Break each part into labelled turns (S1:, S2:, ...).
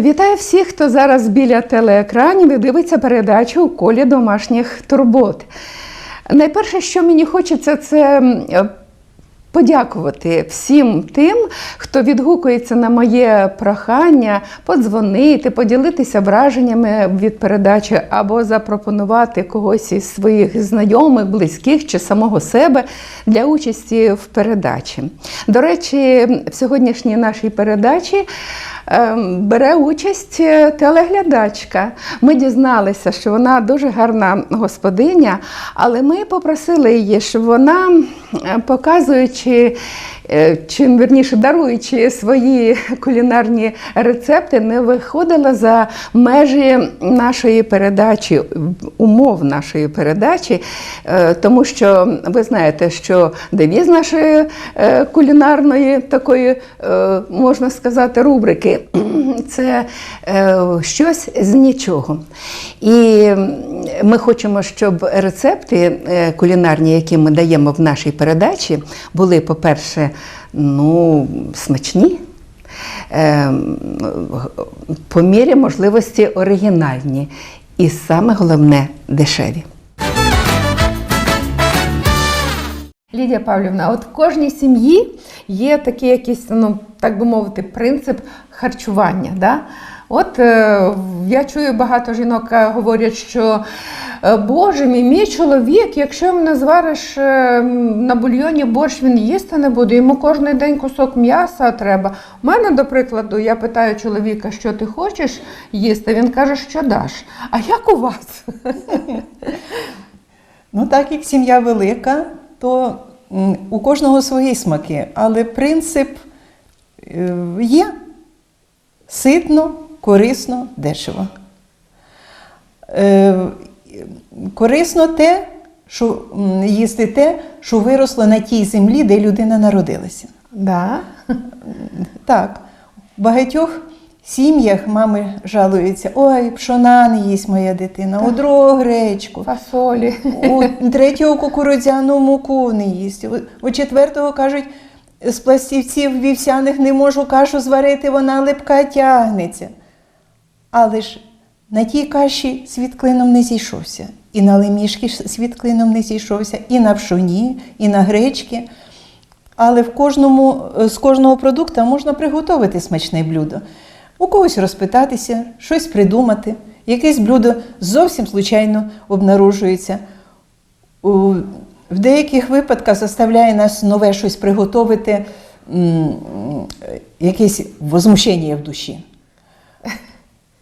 S1: Вітаю всіх, хто зараз біля телеекранів і дивиться передачу у колі домашніх турбот. Найперше, що мені хочеться, це подякувати всім тим, хто відгукується на моє прохання подзвонити, поділитися враженнями від передачі або запропонувати когось із своїх знайомих, близьких чи самого себе для участі в передачі. До речі, в сьогоднішній нашій передачі. ем, Бере участь е, телеглядачка. Ми дізналися, що вона дуже гарна господиня, але ми попросили її, щоб вона, показуючи, е, чи вірніше даруючи свої кулінарні рецепти, не виходила за межі нашої передачі, умов нашої передачі, Е, тому що ви знаєте, що девіз нашої е, кулінарної такої, е, можна сказати, рубрики це е, щось з нічого. І ми хочемо, щоб рецепти е, кулінарні, які ми даємо в нашій передачі, були, по-перше, ну, смачні. е, По мірі можливості оригінальні, і саме головне дешеві. Лідія Павлівна, от в кожній сім'ї є такий якийсь, ну так би мовити, принцип харчування. Да? От е, я чую багато жінок е, говорять, що е, Боже мій, мій чоловік, якщо мене звариш е, на бульйоні борщ, він їсти не буде, йому кожен день кусок м'яса треба. У мене, до прикладу, я питаю чоловіка, що ти хочеш їсти, він каже, що даш. А як у вас?
S2: Ну, так як сім'я велика, то у кожного свої смаки, але принцип є ситно, корисно, дешево. Е, Корисно те, що їсти те, що виросло на тій землі, де людина народилася.
S1: Да.
S2: Так, в багатьох сім'ях мами жалуються: ой, пшона не їсть моя дитина, у другого гречку.
S1: Фасолі.
S2: У третього кукурудзяну муку не їсть. У четвертого кажуть, з пластівців вівсяних не можу кашу зварити, вона липка тягнеться. Але ж на тій каші світ клином не зійшовся. І на лемішки ж світ клином не зійшовся, і на пшоні, і на гречки. Але в кожному, з кожного продукту можна приготувати смачне блюдо. У когось розпитатися, щось придумати. Якесь блюдо зовсім случайно обнаружується. В деяких випадках заставляє нас нове щось приготувати, якесь возмущення в душі.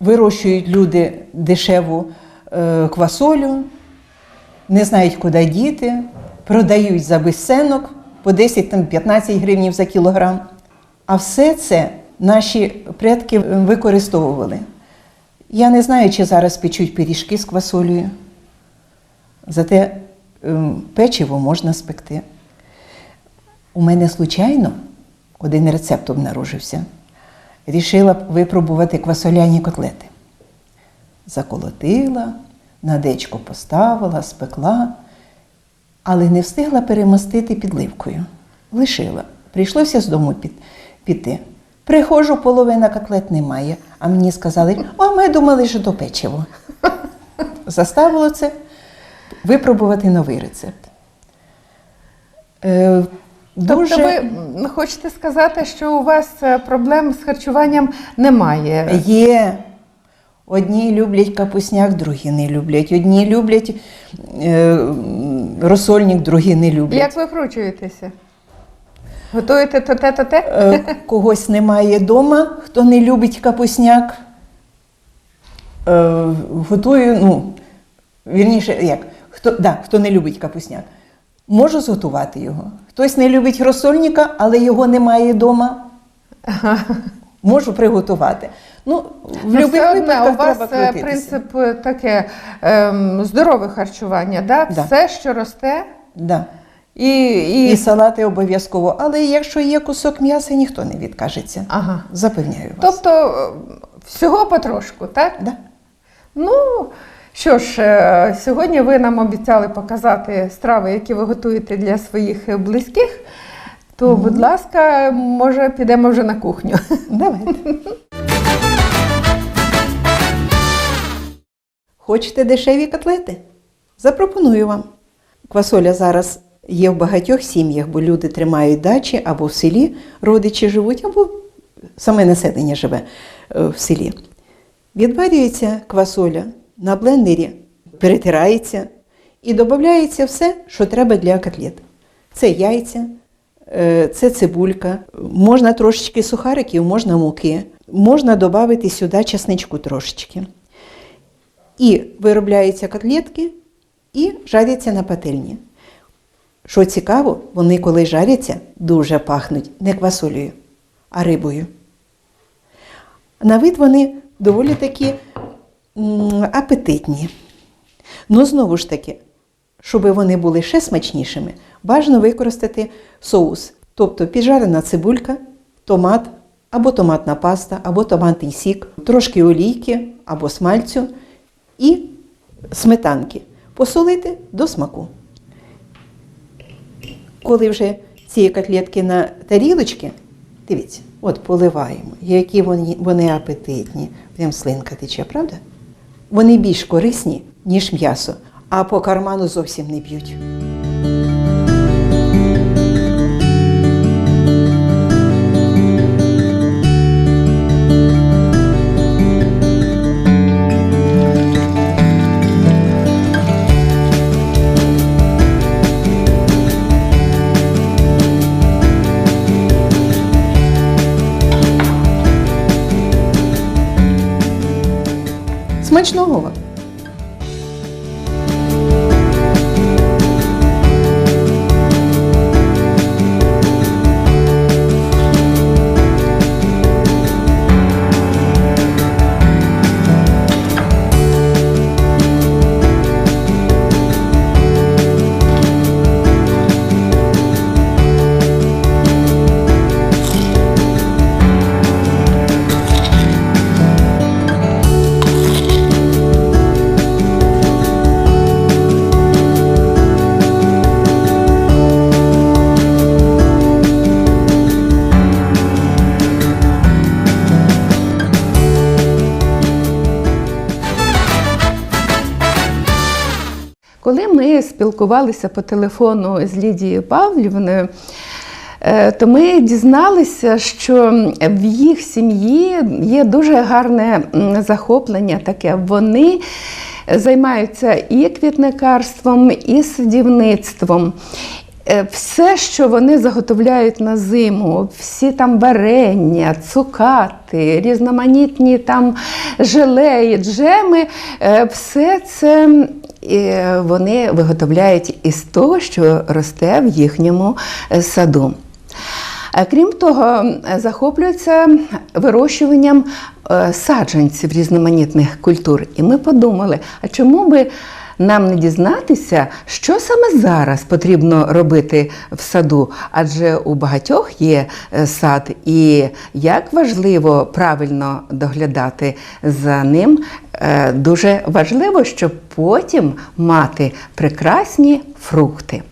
S2: Вирощують люди дешеву е, квасолю, не знають, куди діти, продають за безценок по 10-15 гривень за кілограм. А все це наші предки використовували. Я не знаю, чи зараз печуть пиріжки з квасолею. Зате ем, печиво можна спекти. У мене случайно один рецепт обнаружився. Рішила випробувати квасоляні котлети. Заколотила, на дечко поставила, спекла, але не встигла перемастити підливкою. Лишила. Прийшлося з дому піти. Приходжу, половина котлет немає. А мені сказали, а ми думали, що то печиво. Заставило це випробувати новий рецепт. Е, дуже...
S1: Тобто ви хочете сказати, що у вас е, проблем з харчуванням немає?
S2: Є. Одні люблять капусняк, другі не люблять. Одні люблять е, розсольник, другі не люблять.
S1: Як ви вкручуєтеся? Готуєте то те, то те?
S2: Е, когось немає вдома, хто не любить капусняк. Е, готую, ну, вірніше, як, хто, да, хто не любить капусняк. Можу зготувати його. Хтось не любить розсольника, але його немає вдома. Можу приготувати. Ну, в
S1: Ну, все одне, у вас
S2: треба
S1: е, принцип е, таке ем, здорове харчування, да?
S2: Да.
S1: все, що росте,
S2: Да.
S1: і, і...
S2: І салати обов'язково. Але якщо є кусок м'яса, ніхто не відкажеться.
S1: Ага.
S2: Запевняю вас.
S1: Тобто е, всього потрошку, так?
S2: Да.
S1: Ну, що ж, е, сьогодні ви нам обіцяли показати страви, які ви готуєте для своїх близьких. То, будь ласка, може, підемо вже на кухню.
S2: Давайте. Хочете дешеві котлети? Запропоную вам. Квасоля зараз є в багатьох сім'ях, бо люди тримають дачі або в селі родичі живуть, або саме населення живе е, в селі. Відварюється квасоля на блендері, перетирається і додається все, що треба для котлет. Це яйця, е, це цибулька, можна трошечки сухариків, можна муки, можна додати сюди чесничку трошечки. І виробляються котлетки і жаряться на пательні. Що цікаво, вони, коли жаряться, дуже пахнуть не квасолею, а рибою. На вид вони доволі такі апетитні. Ну, знову ж таки, щоб вони були ще смачнішими, бажано використати соус. Тобто піджарена цибулька, томат, або томатна паста, або томатний сік, трошки олійки або смальцю і сметанки. Посолити до смаку. Коли вже ці котлетки на тарілочки, дивіться, от поливаємо, які вони, вони апетитні. Прям слинка тече, правда? Вони більш корисні, ніж м'ясо, а по карману зовсім не б'ють. Смачного
S1: спілкувалися по телефону з Лідією Павлівною, е, то ми дізналися, що в їх сім'ї є дуже гарне захоплення таке. Вони займаються і квітникарством, і садівництвом. Е, Все, що вони заготовляють на зиму, всі там варення, цукати, різноманітні там желеї, джеми, е, все це е, вони виготовляють із того, що росте в їхньому е, саду. Е, Крім того, захоплюються вирощуванням е, саджанців різноманітних культур. І ми подумали, а чому би нам не дізнатися, що саме зараз потрібно робити в саду? Адже у багатьох є сад, і як важливо правильно доглядати за ним, дуже важливо, щоб потім мати прекрасні фрукти.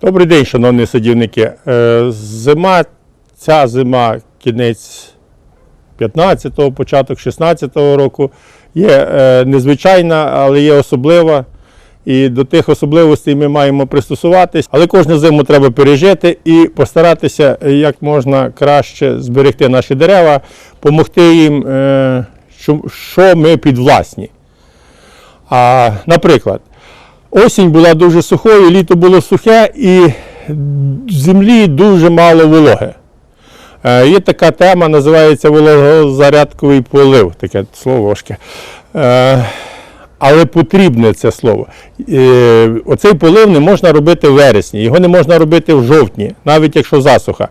S3: Добрий день, шановні садівники. Е, Зима, ця зима, кінець 15-го, початок 16-го року, є е, незвичайна, але є особлива. І до тих особливостей ми маємо пристосуватись. Але кожну зиму треба пережити і постаратися е, як можна краще зберегти наші дерева, допомогти їм, е, що- ми підвласні. А, наприклад, Осінь була дуже сухою, літо було сухе і в землі дуже мало вологи. Е, Є така тема, називається вологозарядковий полив, таке слово важке. Але потрібне це слово. Е, Оцей полив не можна робити в вересні, його не можна робити в жовтні, навіть якщо засуха.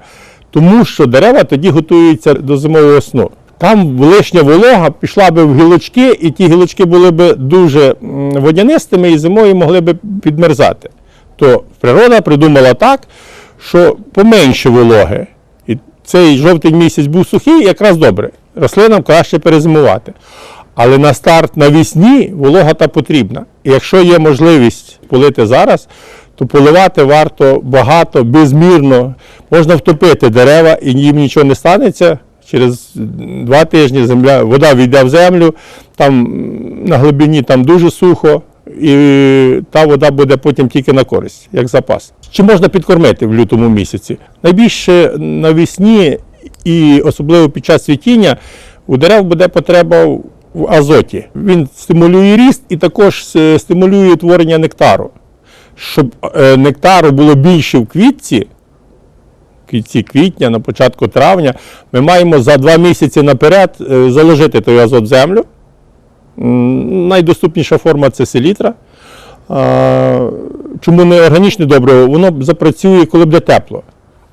S3: Тому що дерева тоді готуються до зимового сну. Там лишня волога пішла би в гілочки, і ті гілочки були б дуже водянистими і зимою могли б підмерзати. То природа придумала так, що поменше вологи. І цей жовтий місяць був сухий, якраз добре. Рослинам краще перезимувати. Але на старт навесні волога та потрібна. І якщо є можливість полити зараз, то поливати варто багато, безмірно. Можна втопити дерева і їм нічого не станеться через два тижні земля, вода війде в землю, там на глибині там дуже сухо, і та вода буде потім тільки на користь, як запас. Чи можна підкормити в лютому місяці? Найбільше навесні і особливо під час цвітіння у дерев буде потреба в азоті. Він стимулює ріст і також е, стимулює утворення нектару. Щоб е, нектару було більше в квітці, в кінці квітня, на початку травня, ми маємо за два місяці наперед е, заложити той азот в землю. Найдоступніша форма це селітра. Чому не органічне добриво? Воно запрацює, коли буде тепло.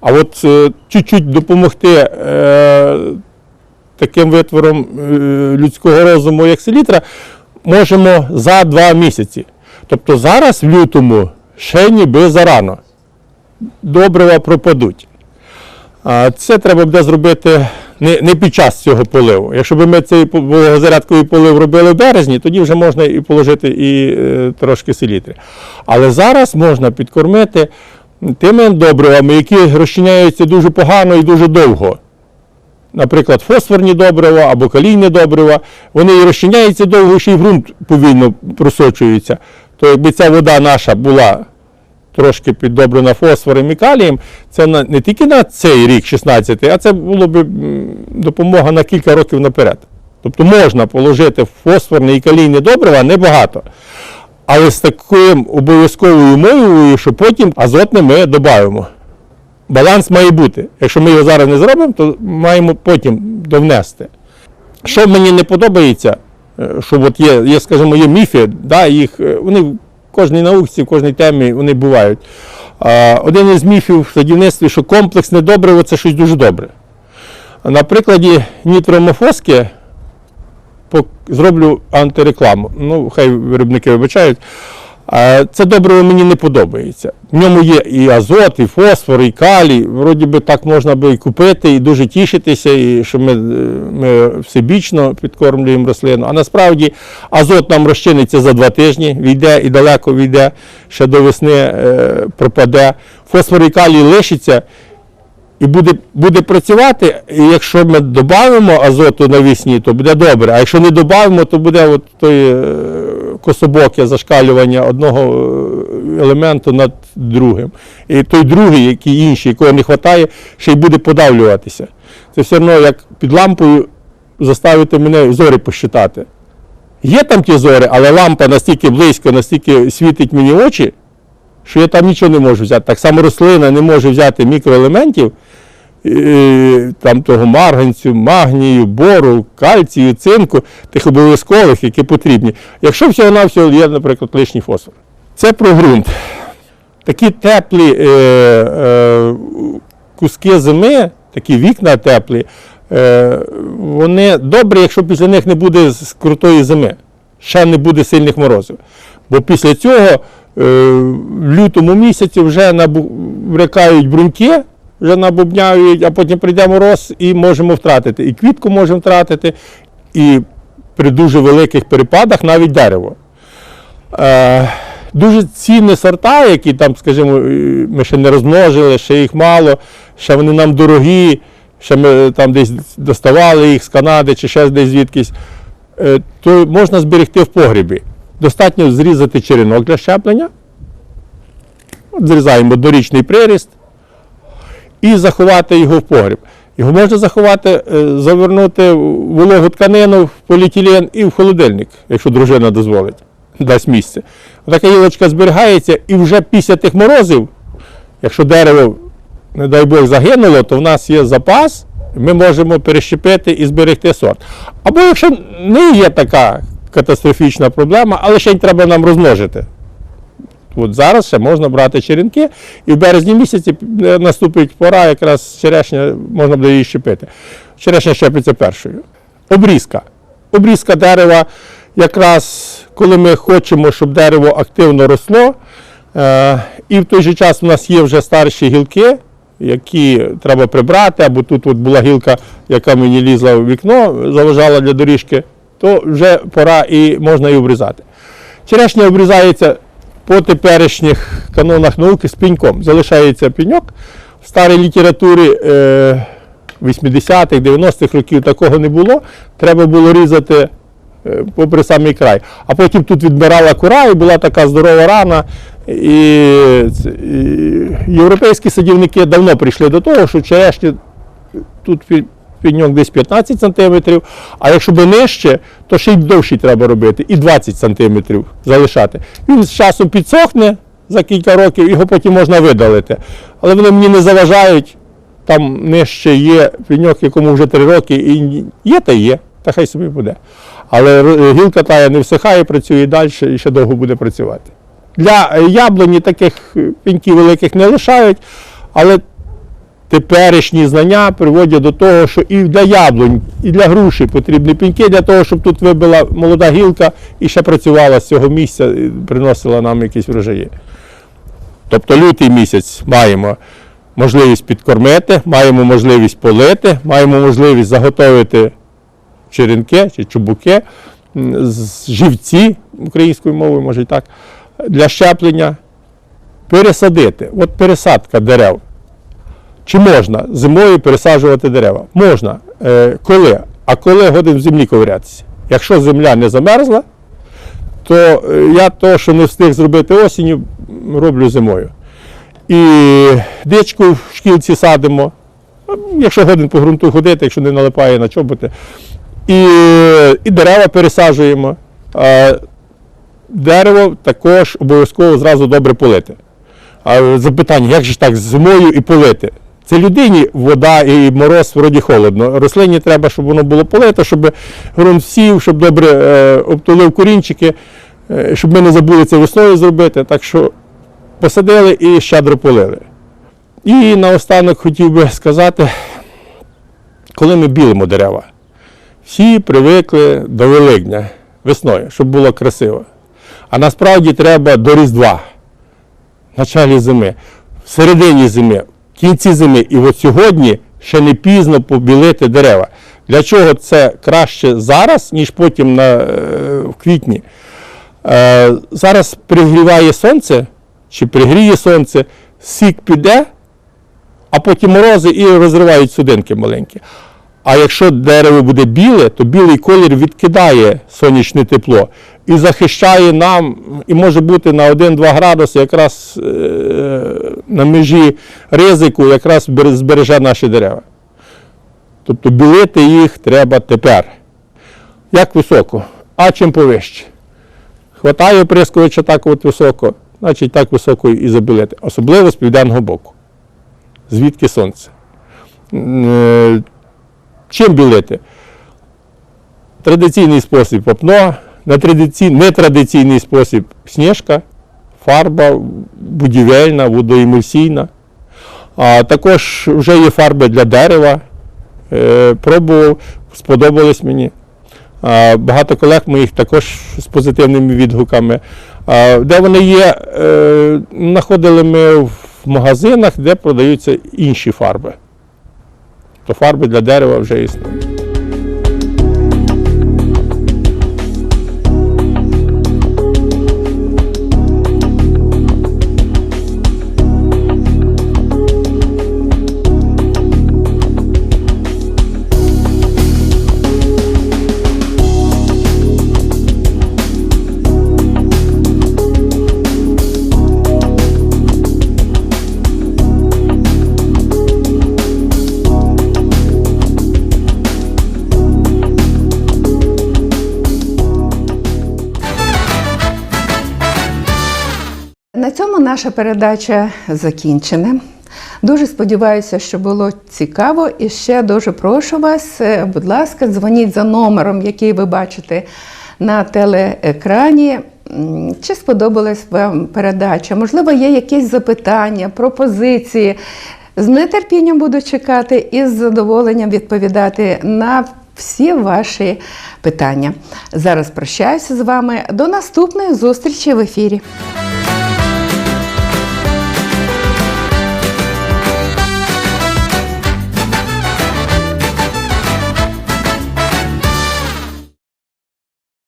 S3: А от чуть-чуть допомогти таким витвором е, людського розуму, як селітра, можемо за два місяці. Тобто зараз в лютому ще ніби зарано. Добрива пропадуть. А це треба буде зробити не, не під час цього поливу. Якщо б ми цей вологозарядковий полив робили в березні, тоді вже можна і положити і е, трошки селітри. Але зараз можна підкормити тими добривами, які розчиняються дуже погано і дуже довго. Наприклад, фосфорні добрива або калійні добрива, вони і розчиняються довго, ще й ґрунт повільно просочується. То якби ця вода наша була трошки піддобрена фосфором і калієм, це не тільки на цей рік, 16-й, а це було б допомога на кілька років наперед. Тобто можна положити фосфорне і калійне добрива небагато. Але з таким обов'язковою умовою, що потім азотне ми додаємо. Баланс має бути. Якщо ми його зараз не зробимо, то маємо потім довнести. Що мені не подобається, е, що от є, є, скажімо, є міфи, да, їх, е, вони в кожній науці, в кожній темі вони бувають. А, Один із міфів в садівництві, що комплексне добриво це щось дуже добре. На прикладі нітромофоски зроблю антирекламу. Ну, хай виробники вибачають. Це добриво мені не подобається. В ньому є і азот, і фосфор, і калій. Вроді би так можна би і купити, і дуже тішитися, і що ми, ми всебічно підкормлюємо рослину. А насправді азот нам розчиниться за два тижні, війде і далеко війде, ще до весни е, пропаде. Фосфор і калій лишиться і буде, буде працювати. І якщо ми додамо азоту навесні, то буде добре. А якщо не додамо, то буде от той е, кособоке зашкалювання одного е, елементу над другим. І той другий, який інший, якого не вистачає, ще й буде подавлюватися. Це все одно як під лампою заставити мене зорі посчитати. Є там ті зори, але лампа настільки близько, настільки світить мені очі, що я там нічого не можу взяти. Так само рослина не може взяти мікроелементів, там того марганцю, магнію, бору, кальцію, цинку, тих обов'язкових, які потрібні. Якщо всього навсього є, наприклад, лишній фосфор. Це про ґрунт. Такі теплі е, е, куски зими, такі вікна теплі, е, вони добрі, якщо після них не буде крутої зими, ще не буде сильних морозів. Бо після цього е, в лютому місяці вже набрякають бруньки, вже набубняють, а потім прийде мороз і можемо втратити. І квітку можемо втратити, і при дуже великих перепадах навіть дерево. Е, дуже цінні сорта, які там, скажімо, ми ще не розмножили, ще їх мало, ще вони нам дорогі, ще ми там десь доставали їх з Канади чи ще десь звідкись, е, то можна зберегти в погрібі. Достатньо зрізати черенок для щеплення. От зрізаємо однорічний приріст і заховати його в погріб. Його можна заховати, е, завернути в вологу тканину в поліетилен і в холодильник, якщо дружина дозволить, дасть місце. Така гілочка зберігається, і вже після тих морозів, якщо дерево, не дай Бог, загинуло, то в нас є запас, ми можемо перещепити і зберегти сорт. Або якщо не є така катастрофічна проблема, але ще й треба нам розмножити. От зараз ще можна брати черенки, і в березні місяці е, наступить пора, якраз черешня можна буде її щепити. Черешня щепиться першою. Обрізка. Обрізка дерева, якраз коли ми хочемо, щоб дерево активно росло, е, і в той же час у нас є вже старші гілки, які треба прибрати, або тут от була гілка, яка мені лізла в вікно, заважала для доріжки, то вже пора і можна і обрізати. Черешня обрізається по теперішніх канонах науки з пеньком. Залишається пеньок. В старій літературі е, 80-х, 90-х років такого не було. Треба було різати е, попри самий край. А потім тут відбирала кура, і була така здорова рана. І європейські садівники давно прийшли до того, що черешні тут пі- пеньок десь 15 см, а якщо би нижче, то ще й довший треба робити, і 20 см залишати. Він з часом підсохне за кілька років, його потім можна видалити. Але вони мені не заважають. Там нижче є пеньок, якому вже 3 роки, і є та є, та хай собі буде. Але гілка тая не всихає, працює далі і ще довго буде працювати. Для е, яблуні таких е, пеньків великих не лишають, але теперішні знання приводять до того, що і для яблунь, і для груші потрібні пеньки для того, щоб тут вибила молода гілка і ще працювала з цього місця, і приносила нам якісь врожаї. Тобто лютий місяць маємо можливість підкормити, маємо можливість полити, маємо можливість заготовити черенки чи чубуки, живці українською мовою, може і так, для щеплення, пересадити. От пересадка дерев. Чи можна зимою пересаджувати дерева? Можна. Е, коли? А коли годин в землі ковирятися? Якщо земля не замерзла, то е, я то, що не встиг зробити осінню, роблю зимою. І дичку в шкілці садимо, ну, якщо годин по ґрунту ходити, якщо не налипає на чоботи. І, і дерева пересаджуємо. Дерево також обов'язково зразу добре полити. А запитання, як же так зимою і полити? Це людині вода і мороз вроді холодно. Рослині треба, щоб воно було полито, щоб ґрунт сів, щоб добре е, обтулив корінчики, е, щоб ми не забули це весною зробити. Так що посадили і щедро полили. І наостанок хотів би сказати, коли ми білимо дерева, всі привикли до Великдня весною, щоб було красиво. А насправді треба до Різдва, в началі зими, в середині зими, кінці зими. І от сьогодні ще не пізно побілити дерева. Для чого це краще зараз, ніж потім на, е, в квітні? Е, зараз пригріває сонце, чи пригріє сонце, сік піде, а потім морози і розривають судинки маленькі. А якщо дерево буде біле, то білий колір відкидає сонячне тепло і захищає нам, і може бути на 1-2 градуси якраз е, на межі ризику, якраз збереже наші дерева. Тобто білити їх треба тепер. Як високо, а чим повище. Хватає оприскувача так от високо, значить так високо і забілити. Особливо з південного боку. Звідки сонце. Чим білити? Традиційний спосіб вапно, нетрадиційний спосіб сніжка, фарба будівельна, водоемульсійна. А також вже є фарби для дерева. Е, пробував, сподобались мені. Багато колег моїх також з позитивними відгуками. Де вони є, е, знаходили ми в магазинах, де продаються інші фарби. То фарби для дерева вже існують.
S1: Наша передача закінчена. Дуже сподіваюся, що було цікаво. І ще дуже прошу вас, е, будь ласка, дзвоніть за номером, який ви бачите на телеекрані. Чи сподобалась вам передача? Можливо, є якісь запитання, пропозиції. З нетерпінням буду чекати і з задоволенням відповідати на всі ваші питання. Зараз прощаюся з вами. До наступної зустрічі в ефірі.